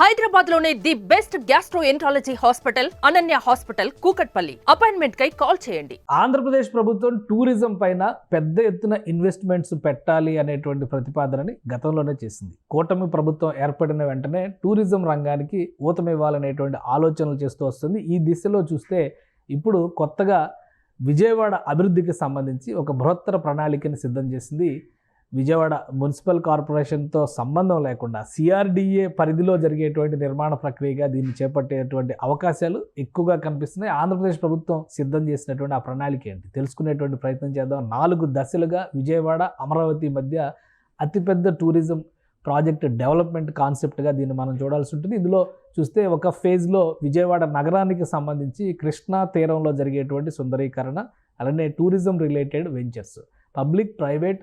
హైదరాబాద్లోనే the best gastroenterology hospital Ananya hospital Kukatpally. Appointment కై call చేయండి. ఆంధ్రప్రదేశ్ ప్రభుత్వం టూరిజం పైన పెద్ద ఎత్తున ఇన్వెస్ట్మెంట్స్ పెట్టాలి అనేటువంటి ప్రతిపాదనని గతంలోనే చేసింది. కూటమి ప్రభుత్వం ఏర్పడిన వెంటనే టూరిజం రంగానికి ఊతమివ్వాలనేటువంటి ఆలోచనలు చేస్తూ వస్తుంది. ఈ దిశలో చూస్తే ఇప్పుడు కొత్తగా విజయవాడ అభివృద్ధికి సంబంధించి ఒక బృహత్తర ప్రణాళికని సిద్ధం చేసింది విజయవాడ మున్సిపల్ కార్పొరేషన్తో సంబంధం లేకుండా సిఆర్డిఏ పరిధిలో జరిగేటువంటి నిర్మాణ ప్రక్రియగా దీన్ని చేపట్టేటువంటి అవకాశాలు ఎక్కువగా కనిపిస్తున్నాయి. ఆంధ్రప్రదేశ్ ప్రభుత్వం సిద్ధం చేసినటువంటి ఆ ప్రణాళిక ఏంటి? తెలుసుకునేటువంటి ప్రయత్నం చేద్దాం. నాలుగు దశలుగా విజయవాడ అమరావతి మధ్య అతిపెద్ద టూరిజం ప్రాజెక్ట్ డెవలప్మెంట్ కాన్సెప్ట్గా దీన్ని మనం చూడాల్సి ఉంటుంది. ఇందులో చూస్తే ఒక ఫేజ్లో విజయవాడ నగరానికి సంబంధించి కృష్ణా తీరంలో జరిగేటువంటి సుందరీకరణ అలానే tourism related ventures public private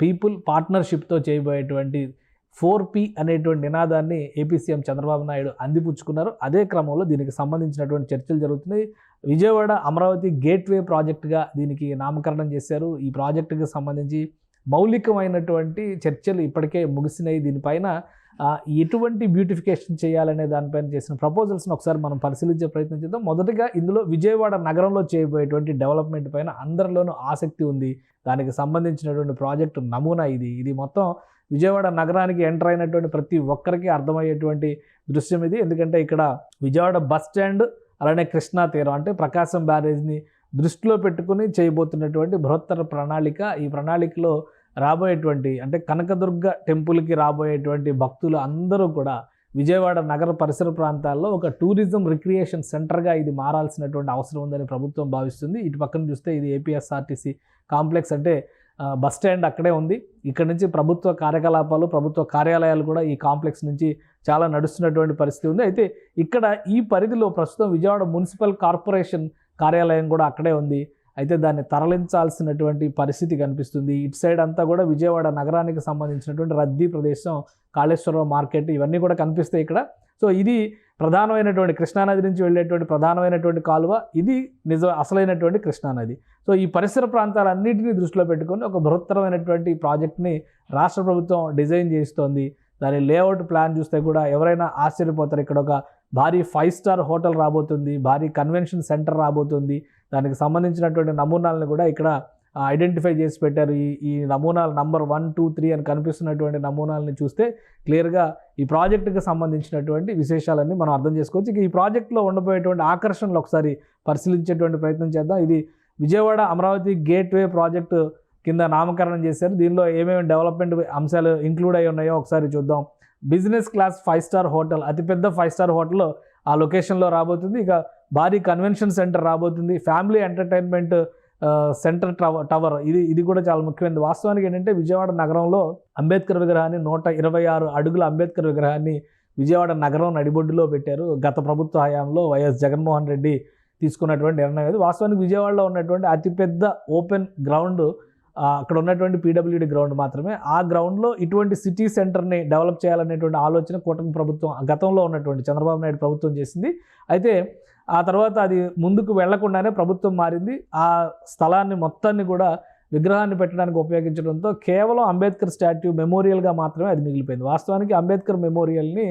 people పార్ట్నర్షిప్తో చేయబోయేటువంటి ఫోర్ పి అనేటువంటి నినాదాన్ని ఏపీ సీఎం చంద్రబాబు నాయుడు అందిపుచ్చుకున్నారు. అదే క్రమంలో దీనికి సంబంధించినటువంటి చర్చలు జరుగుతున్నాయి. విజయవాడ అమరావతి గేట్వే ప్రాజెక్టుగా దీనికి నామకరణం చేశారు. ఈ ప్రాజెక్టుకి సంబంధించి మౌలికమైనటువంటి చర్చలు ఇప్పటికే ముగిసినాయి. దీనిపైన ఎటువంటి బ్యూటిఫికేషన్ చేయాలనే దానిపైన చేసిన ప్రపోజల్స్ని ఒకసారి మనం పరిశీలించే ప్రయత్నం చేద్దాం. మొదటగా ఇందులో విజయవాడ నగరంలో చేయబోయేటువంటి డెవలప్మెంట్ పైన అందరిలోనూ ఆసక్తి ఉంది. దానికి సంబంధించినటువంటి ప్రాజెక్టు నమూనా ఇది. ఇది మొత్తం విజయవాడ నగరానికి ఎంటర్ అయినటువంటి ప్రతి ఒక్కరికి అర్థమయ్యేటువంటి దృశ్యం ఇది. ఎందుకంటే ఇక్కడ విజయవాడ బస్ స్టాండ్ అలానే కృష్ణా తీరం అంటే ప్రకాశం బ్యారేజ్ని దృష్టిలో పెట్టుకుని చేయబోతున్నటువంటి బృహత్తర ప్రణాళిక. ఈ ప్రణాళికలో రాబోయేటువంటి అంటే కనకదుర్గ టెంపుల్కి రాబోయేటువంటి భక్తులు అందరూ కూడా విజయవాడ నగర పరిసర ప్రాంతాల్లో ఒక టూరిజం రిక్రియేషన్ సెంటర్గా ఇది మారాల్సినటువంటి అవసరం ఉందని ప్రభుత్వం భావిస్తుంది. ఇటు పక్కన చూస్తే ఇది ఏపీఎస్ఆర్టీసీ కాంప్లెక్స్ అంటే బస్ స్టాండ్ అక్కడే ఉంది. ఇక్కడ నుంచి ప్రభుత్వ కార్యకలాపాలు ప్రభుత్వ కార్యాలయాలు కూడా ఈ కాంప్లెక్స్ నుంచి చాలా నడుస్తున్నటువంటి పరిస్థితి ఉంది. అయితే ఇక్కడ ఈ పరిధిలో ప్రస్తుతం విజయవాడ మున్సిపల్ కార్పొరేషన్ కార్యాలయం కూడా అక్కడే ఉంది. అయితే దాన్ని తరలించాల్సినటువంటి పరిస్థితి కనిపిస్తుంది. ఇటు సైడ్ అంతా కూడా విజయవాడ నగరానికి సంబంధించినటువంటి రద్దీ ప్రదేశం కాళేశ్వరం మార్కెట్ ఇవన్నీ కూడా కనిపిస్తాయి ఇక్కడ. సో ఇది ప్రధానమైనటువంటి కృష్ణానది నుంచి వెళ్ళేటువంటి ప్రధానమైనటువంటి కాలువ. ఇది నిజ అసలైనటువంటి కృష్ణానది. సో ఈ పరిసర ప్రాంతాలన్నింటినీ దృష్టిలో పెట్టుకొని ఒక బృహత్తరమైనటువంటి ప్రాజెక్ట్ని రాష్ట్ర ప్రభుత్వం డిజైన్ చేస్తోంది. దాని లేఅవుట్ ప్లాన్ చూస్తే కూడా ఎవరైనా ఆశ్చర్యపోతారు. ఇక్కడ ఒక భారీ ఫైవ్ స్టార్ హోటల్ రాబోతుంది భారీ కన్వెన్షన్ సెంటర్ రాబోతుంది. దానికి సంబంధించినటువంటి నమూనాలను కూడా ఇక్కడ ఐడెంటిఫై చేసి పెట్టారు. ఈ ఈ నమూనాలు నంబర్ వన్ టూ త్రీ అని కనిపిస్తున్నటువంటి నమూనాలను చూస్తే క్లియర్గా ఈ ప్రాజెక్టుకి సంబంధించినటువంటి విశేషాలన్నీ మనం అర్థం చేసుకోవచ్చు. ఇక ఈ ప్రాజెక్ట్లో ఉండబోయేటువంటి ఆకర్షణలు ఒకసారి పరిశీలించేటువంటి ప్రయత్నం చేద్దాం. ఇది విజయవాడ అమరావతి గేట్వే ప్రాజెక్టు కింద నామకరణం చేశారు. దీనిలో ఏమేమి డెవలప్మెంట్ అంశాలు ఇంక్లూడ్ అయి ఉన్నాయో ఒకసారి చూద్దాం. Business class five star hotel అతిపెద్ద ఫైవ్ స్టార్ హోటల్ ఆ లొకేషన్లో రాబోతుంది. ఇక భారీ కన్వెన్షన్ సెంటర్ రాబోతుంది. Family entertainment centre tower tower ఇది ఇది కూడా చాలా ముఖ్యమైనది. వాస్తవానికి ఏంటంటే విజయవాడ నగరంలో అంబేద్కర్ విగ్రహాన్ని నూట ఇరవై ఆరు అడుగుల అంబేద్కర్ విగ్రహాన్ని విజయవాడ నగరం నడిబొడ్డులో పెట్టారు. గత ప్రభుత్వ హయాంలో వైఎస్ జగన్మోహన్ రెడ్డి తీసుకున్నటువంటి నిర్ణయం ఇది. వాస్తవానికి విజయవాడలో ఉన్నటువంటి అతిపెద్ద ఓపెన్ గ్రౌండ్ అక్కడ ఉన్నటువంటి పీడబ్ల్యూడి గ్రౌండ్ మాత్రమే. ఆ గ్రౌండ్లో ఇటువంటి సిటీ సెంటర్ని డెవలప్ చేయాలనేటువంటి ఆలోచన కూటమి ప్రభుత్వం గతంలో ఉన్నటువంటి చంద్రబాబు నాయుడు ప్రభుత్వం చేసింది. అయితే ఆ తర్వాత అది ముందుకు వెళ్ళకుండానే ప్రభుత్వం మారింది. ఆ స్థలాన్ని మొత్తాన్ని కూడా విగ్రహాన్ని పెట్టడానికి ఉపయోగించడంతో కేవలం అంబేద్కర్ స్టాట్యూ మెమోరియల్గా మాత్రమే అది మిగిలిపోయింది. వాస్తవానికి అంబేద్కర్ మెమోరియల్ని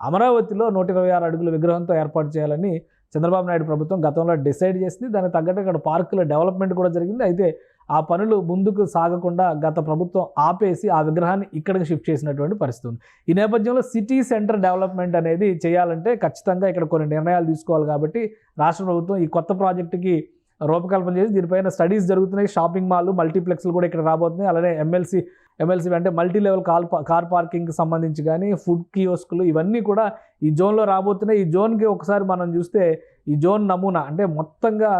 అమరావతిలో నూట ఇరవై ఆరు అడుగుల విగ్రహంతో ఏర్పాటు చేయాలని చంద్రబాబు నాయుడు ప్రభుత్వం గతంలో డిసైడ్ చేసింది దానికి తగ్గట్టు ఇక్కడ పార్కుల డెవలప్మెంట్ కూడా జరిగింది. అయితే ఆ పనులు ముందుకు సాగకుండా గత ప్రభుత్వం ఆపేసి ఆ విగ్రహాన్ని ఇక్కడికి షిఫ్ట్ చేసినటువంటి పరిస్థితి ఉంది. ఈ నేపథ్యంలో సిటీ సెంటర్ డెవలప్మెంట్ అనేది చేయాలంటే ఖచ్చితంగా ఇక్కడ కొన్ని నిర్ణయాలు తీసుకోవాలి కాబట్టి రాష్ట్ర ప్రభుత్వం ఈ కొత్త ప్రాజెక్టుకి రూపకల్పన చేసి దీనిపైన స్టడీస్ జరుగుతున్నాయి. షాపింగ్ మాల్ మల్టీప్లెక్స్లు కూడా ఇక్కడ రాబోతున్నాయి. అలానే ఎమ్మెల్సీ ఎమ్మెల్సీ అంటే మల్టీ లెవెల్ కార్ కార్ పార్కింగ్కి సంబంధించి కానీ ఫుడ్ కియోస్కులు ఇవన్నీ కూడా ఈ జోన్లో రాబోతున్నాయి. ఈ జోన్కి ఒకసారి మనం చూస్తే ఈ జోన్ నమూనా అంటే మొత్తంగా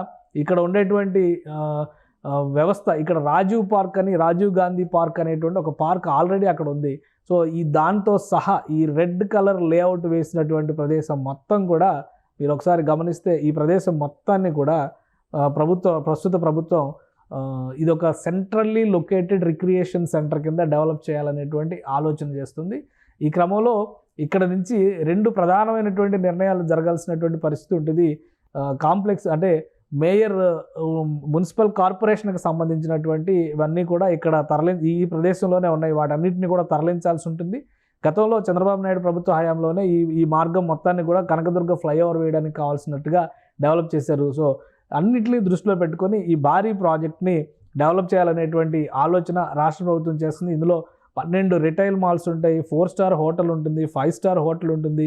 ఇక్కడ ఉండేటువంటి వ్యవస్థ ఇక్కడ రాజీవ్ పార్క్ అని రాజీవ్ గాంధీ పార్క్ అనేటువంటి ఒక పార్క్ ఆల్రెడీ అక్కడ ఉంది. సో ఈ దాంతో సహా ఈ రెడ్ కలర్ లేఅవుట్ వేసినటువంటి ప్రదేశం మొత్తం కూడా మీరు ఒకసారి గమనిస్తే ఈ ప్రదేశం మొత్తాన్ని కూడా ప్రభుత్వ ప్రస్తుత ప్రభుత్వం ఇది ఒక సెంట్రల్లీ లొకేటెడ్ రిక్రియేషన్ సెంటర్ కింద డెవలప్ చేయాలనేటువంటి ఆలోచన చేస్తుంది. ఈ క్రమంలో ఇక్కడ నుంచి రెండు ప్రధానమైనటువంటి నిర్ణయాలు జరగాల్సినటువంటి పరిస్థితి ఉంటుంది. కాంప్లెక్స్ అంటే మేయర్ మున్సిపల్ కార్పొరేషన్కి సంబంధించినటువంటి ఇవన్నీ కూడా ఇక్కడ తరలి ఈ ప్రదేశంలోనే ఉన్నాయి. వాటన్నిటిని కూడా తరలించాల్సి ఉంటుంది. గతంలో చంద్రబాబు నాయుడు ప్రభుత్వ హయాంలోనే ఈ ఈ మార్గం మొత్తాన్ని కూడా కనకదుర్గ ఫ్లైఓవర్ వేయడానికి కావాల్సినట్టుగా డెవలప్ చేశారు. సో అన్నిటినీ దృష్టిలో పెట్టుకొని ఈ భారీ ప్రాజెక్ట్ని డెవలప్ చేయాలనేటువంటి ఆలోచన రాష్ట్ర ప్రభుత్వం చేస్తుంది. ఇందులో పన్నెండు రిటైల్ మాల్స్ ఉంటాయి ఫోర్ స్టార్ హోటల్ ఉంటుంది ఫైవ్ స్టార్ హోటల్ ఉంటుంది.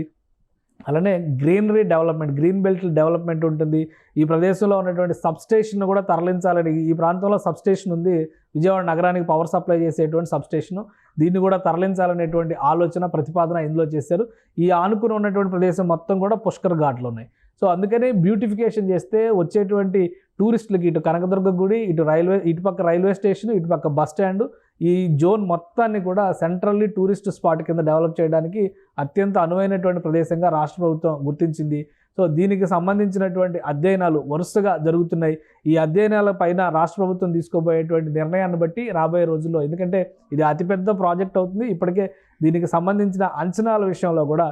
అలానే greenery development green belt development ఉంటుంది. ఈ ప్రదేశంలో ఉన్నటువంటి సబ్స్టేషన్ను కూడా తరలించాలని ఈ ప్రాంతంలో సబ్స్టేషన్ ఉంది. విజయవాడ నగరానికి పవర్ సప్లై చేసేటువంటి సబ్స్టేషన్. దీన్ని కూడా తరలించాలనేటువంటి ఆలోచన ప్రతిపాదన ఇందులో చేశారు. ఈ ఆనుకుని ఉన్నటువంటి ప్రదేశం మొత్తం కూడా పుష్కర్ ఘాట్లు ఉన్నాయి. సో అందుకనే బ్యూటిఫికేషన్ చేస్తే వచ్చేటువంటి టూరిస్టులకి ఇటు కనకదుర్గ గుడి ఇటు రైల్వే ఇటుపక్క రైల్వే స్టేషన్ ఇటుపక్క బస్ స్టాండ్ ఈ జోన్ మొత్తాన్ని కూడా సెంట్రల్లీ టూరిస్ట్ స్పాట్ కింద డెవలప్ చేయడానికి అత్యంత అనువైనటువంటి ప్రదేశంగా రాష్ట్ర ప్రభుత్వం గుర్తించింది. సో దీనికి సంబంధించినటువంటి అధ్యయనాలు వరుసగా జరుగుతున్నాయి. ఈ అధ్యయనాల పైన రాష్ట్ర ప్రభుత్వం తీసుకోబోయేటువంటి నిర్ణయాన్ని బట్టి రాబోయే రోజుల్లో ఎందుకంటే ఇది అతిపెద్ద ప్రాజెక్ట్ అవుతుంది. ఇప్పటికే దీనికి సంబంధించిన అంచనాల విషయంలో కూడా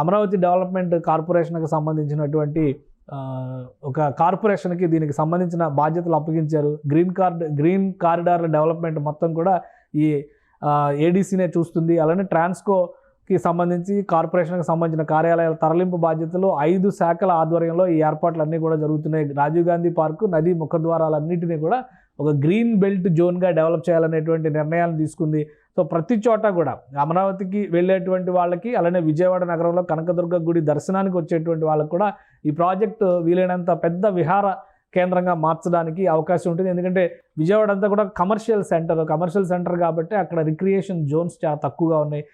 అమరావతి డెవలప్మెంట్ కార్పొరేషన్కి సంబంధించినటువంటి ఒక కార్పొరేషన్కి దీనికి సంబంధించిన బాధ్యతలు అప్పగించారు. Green card green corridor development మొత్తం కూడా ఈ ఏడీసీనే చూస్తుంది. అలానే ట్రాన్స్కోకి సంబంధించి కార్పొరేషన్కి సంబంధించిన కార్యాలయాల తరలింపు బాధ్యతలు ఐదు శాఖల ఆధ్వర్యంలో ఈ ఏర్పాట్లు అన్నీ కూడా జరుగుతున్నాయి. రాజీవ్ గాంధీ పార్కు నదీ ముఖద్వారాలన్నింటినీ కూడా ఒక గ్రీన్ బెల్ట్ జోన్గా డెవలప్ చేయాలనేటువంటి నిర్ణయాలు తీసుకుంది. సో ప్రతి చోట కూడా అమరావతికి వెళ్ళేటువంటి వాళ్ళకి అలానే విజయవాడ నగరంలో కనకదుర్గ గుడి దర్శనానికి వచ్చేటువంటి వాళ్ళకి కూడా ఈ ప్రాజెక్టు వీలైనంత పెద్ద విహార కేంద్రంగా మార్చడానికి అవకాశం ఉంటుంది. ఎందుకంటే విజయవాడ అంతా కూడా కమర్షియల్ సెంటర్ కమర్షియల్ సెంటర్ కాబట్టి అక్కడ రిక్రియేషన్ జోన్స్ చాలా తక్కువగా ఉన్నాయి.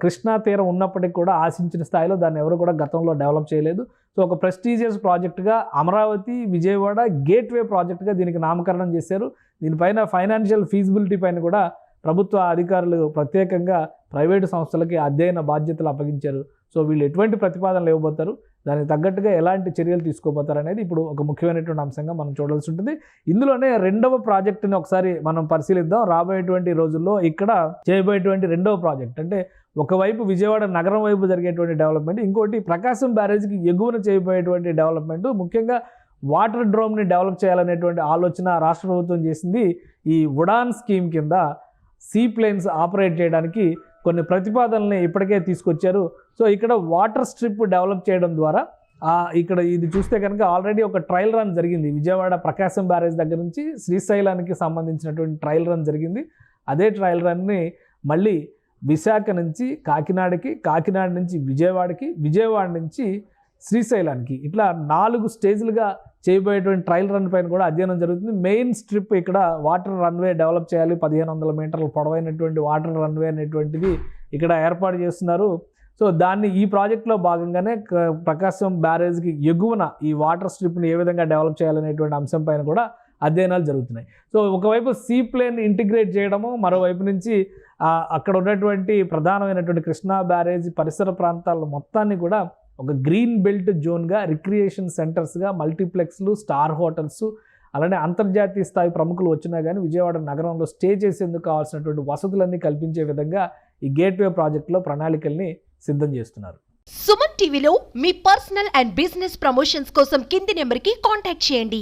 కృష్ణా తీరం ఉన్నప్పటికీ కూడా ఆశించిన స్థాయిలో దాన్ని ఎవరు కూడా గతంలో డెవలప్ చేయలేదు. సో ఒక ప్రెస్టీజియస్ ప్రాజెక్టుగా అమరావతి విజయవాడ గేట్వే ప్రాజెక్టుగా దీనికి నామకరణం చేశారు. దీనిపైన ఫైనాన్షియల్ ఫీజిబిలిటీ పైన కూడా ప్రభుత్వ అధికారులు ప్రత్యేకంగా ప్రైవేటు సంస్థలకి అధ్యయన బాధ్యతలు అప్పగించారు. సో వీళ్ళు ఎటువంటి ప్రతిపాదనలు ఇవ్వబోతారు దానికి తగ్గట్టుగా ఎలాంటి చర్యలు తీసుకోబోతారు అనేది ఇప్పుడు ఒక ముఖ్యమైనటువంటి అంశంగా మనం చూడాల్సి ఉంటుంది. ఇందులోనే రెండవ ప్రాజెక్టుని ఒకసారి మనం పరిశీలిద్దాం. రాబోయేటువంటి రోజుల్లో ఇక్కడ చేయబోయేటువంటి రెండవ ప్రాజెక్ట్ అంటే ఒకవైపు విజయవాడ నగరం వైపు జరిగేటువంటి డెవలప్మెంట్ ఇంకోటి ప్రకాశం బ్యారేజ్కి ఎగువన చేయబోయేటువంటి డెవలప్మెంట్ ముఖ్యంగా వాటర్ డ్రోమ్ని డెవలప్ చేయాలనేటువంటి ఆలోచన రాష్ట్ర ప్రభుత్వం చేసింది. ఈ ఉడాన్ స్కీమ్ కింద సీ ప్లేన్స్ ఆపరేట్ చేయడానికి కొన్ని ప్రతిపాదనల్ని ఇప్పటికే తీసుకొచ్చారు. సో ఇక్కడ వాటర్ స్ట్రిప్ డెవలప్ చేయడం ద్వారా ఇక్కడ ఇది చూస్తే కనుక ఆల్రెడీ ఒక ట్రయల్ రన్ జరిగింది. విజయవాడ ప్రకాశం బ్యారేజ్ దగ్గర నుంచి శ్రీశైలానికి సంబంధించినటువంటి ట్రయల్ రన్ జరిగింది. అదే ట్రయల్ రన్ని మళ్ళీ విశాఖ నుంచి కాకినాడకి కాకినాడ నుంచి విజయవాడకి విజయవాడ నుంచి శ్రీశైలానికి ఇట్లా నాలుగు స్టేజ్లుగా చేయబోయేటువంటి ట్రయల్ రన్ పైన కూడా అధ్యయనం జరుగుతుంది. మెయిన్ స్ట్రిప్ ఇక్కడ వాటర్ రన్వే డెవలప్ చేయాలి. పదిహేను వందల మీటర్ల పొడవైనటువంటి వాటర్ రన్వే అనేటువంటిది ఇక్కడ ఏర్పాటు చేస్తున్నారు. సో దాన్ని ఈ ప్రాజెక్ట్లో భాగంగానే క- ప్రకాశం బ్యారేజ్కి ఎగువన ఈ వాటర్ స్ట్రిప్ని ఏ విధంగా డెవలప్ చేయాలనేటువంటి అంశం పైన కూడా అధ్యయనాలు జరుగుతున్నాయి. సో ఒకవైపు సీ ప్లేన్ ఇంటిగ్రేట్ చేయడము మరోవైపు నుంచి అక్కడ ఉన్నటువంటి ప్రధానమైనటువంటి కృష్ణా బ్యారేజ్ పరిసర ప్రాంతాల మొత్తాన్ని కూడా ఒక గ్రీన్ బెల్ట్ జోన్గా రిక్రియేషన్ సెంటర్స్గా మల్టీప్లెక్స్లు స్టార్ హోటల్స్ అలానే అంతర్జాతీయ స్థాయి ప్రముఖులు వచ్చినా కానీ విజయవాడ నగరంలో స్టే చేసేందుకు కావాల్సినటువంటి వసతులన్నీ కల్పించే విధంగా ఈ గేట్వే ప్రాజెక్టులో ప్రణాళికల్ని సిద్ధం చేస్తున్నారు. సుమన్ టీవీలో మీ పర్సనల్ అండ్ బిజినెస్ ప్రమోషన్స్ కోసం కింది నెంబర్కి కాంటాక్ట్ చేయండి.